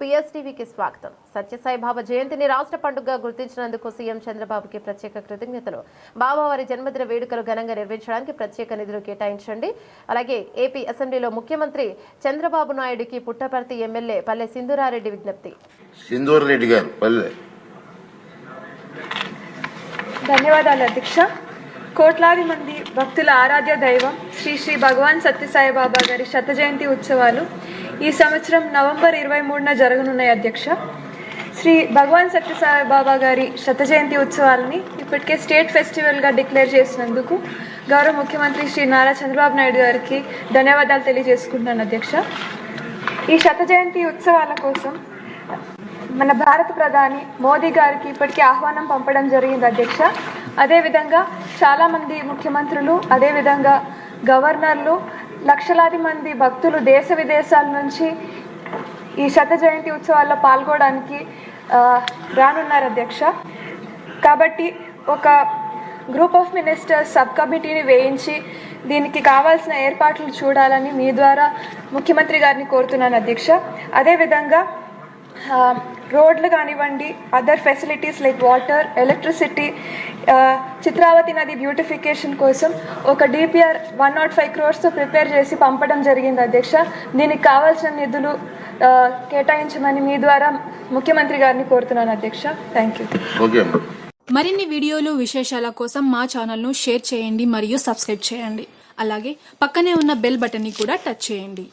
పిఎస్టీవీకి స్వాగతం. సత్యసాయి బాబా జయంతిని రాష్ట్ర పండుగగా గుర్తించినందుకు సీఎం చంద్రబాబుకి ప్రత్యేక కృతజ్ఞతలు. బాబావారి జన్మదిన వేడుకలు ఘనంగా నిర్వహించడానికి ప్రత్యేక నిధులు కేటాయించండి. అలాగే ఏపీ అసెంబ్లీలో ముఖ్యమంత్రి చంద్రబాబు నాయుడికి పుట్టపర్తి ఎమ్మెల్యే పల్లె సింధురారెడ్డి విజ్ఞప్తి. సింధూర్ రెడ్డి గారు పల్లె. ధన్యవాదాలు అధ్యక్ష. కోట్లాది మంది భక్తుల ఆరాధ్య దైవం శ్రీ శ్రీ భగవాన్ సత్యసాయి బాబా గారి శత జయంతి ఉత్సవాలు ఈ సంవత్సరం నవంబర్ ఇరవై మూడున జరగనున్నాయి అధ్యక్ష. శ్రీ భగవాన్ సత్యసాయి బాబా గారి శత జయంతి ఉత్సవాలని ఇప్పటికే స్టేట్ ఫెస్టివల్గా డిక్లేర్ చేసినందుకు గౌరవ ముఖ్యమంత్రి శ్రీ నారా చంద్రబాబు నాయుడు గారికి ధన్యవాదాలు తెలియజేసుకుంటున్నాను అధ్యక్ష. ఈ శత జయంతి ఉత్సవాల కోసం మన భారత ప్రధాని మోదీ గారికి ఇప్పటికే ఆహ్వానం పంపడం జరిగింది అధ్యక్ష. అదేవిధంగా చాలామంది ముఖ్యమంత్రులు అదేవిధంగా గవర్నర్లు లక్షలాది మంది భక్తులు దేశ విదేశాల నుంచి ఈ శత జయంతి ఉత్సవాల్లో పాల్గొనడానికి రానున్నారు అధ్యక్ష. కాబట్టి ఒక గ్రూప్ ఆఫ్ మినిస్టర్స్ సబ్ కమిటీని వేయించి దీనికి కావాల్సిన ఏర్పాట్లు చూడాలని మీ ద్వారా ముఖ్యమంత్రి గారిని కోరుతున్నాను అధ్యక్ష. అదేవిధంగా రోడ్లు కానివ్వండి other facilities like water electricity Chitravathi నది బ్యూటిఫికేషన్ కోసం ఒక డిపిఆర్ వన్ నాట్ ఫైవ్ క్రోర్స్తో ప్రిపేర్ చేసి పంపడం జరిగింది అధ్యక్ష. దీనికి కావాల్సిన నిధులు ఆ, కేటాయించమని మీ ద్వారా ముఖ్యమంత్రి గారిని కోరుతున్నాను అధ్యక్ష. థ్యాంక్ యూ మరిన్ని వీడియోలు విశేషాల కోసం మా ఛానల్ను షేర్ చేయండి మరియు సబ్స్క్రైబ్ చేయండి. అలాగే పక్కనే ఉన్న బెల్ బటన్ని కూడా టచ్ చేయండి.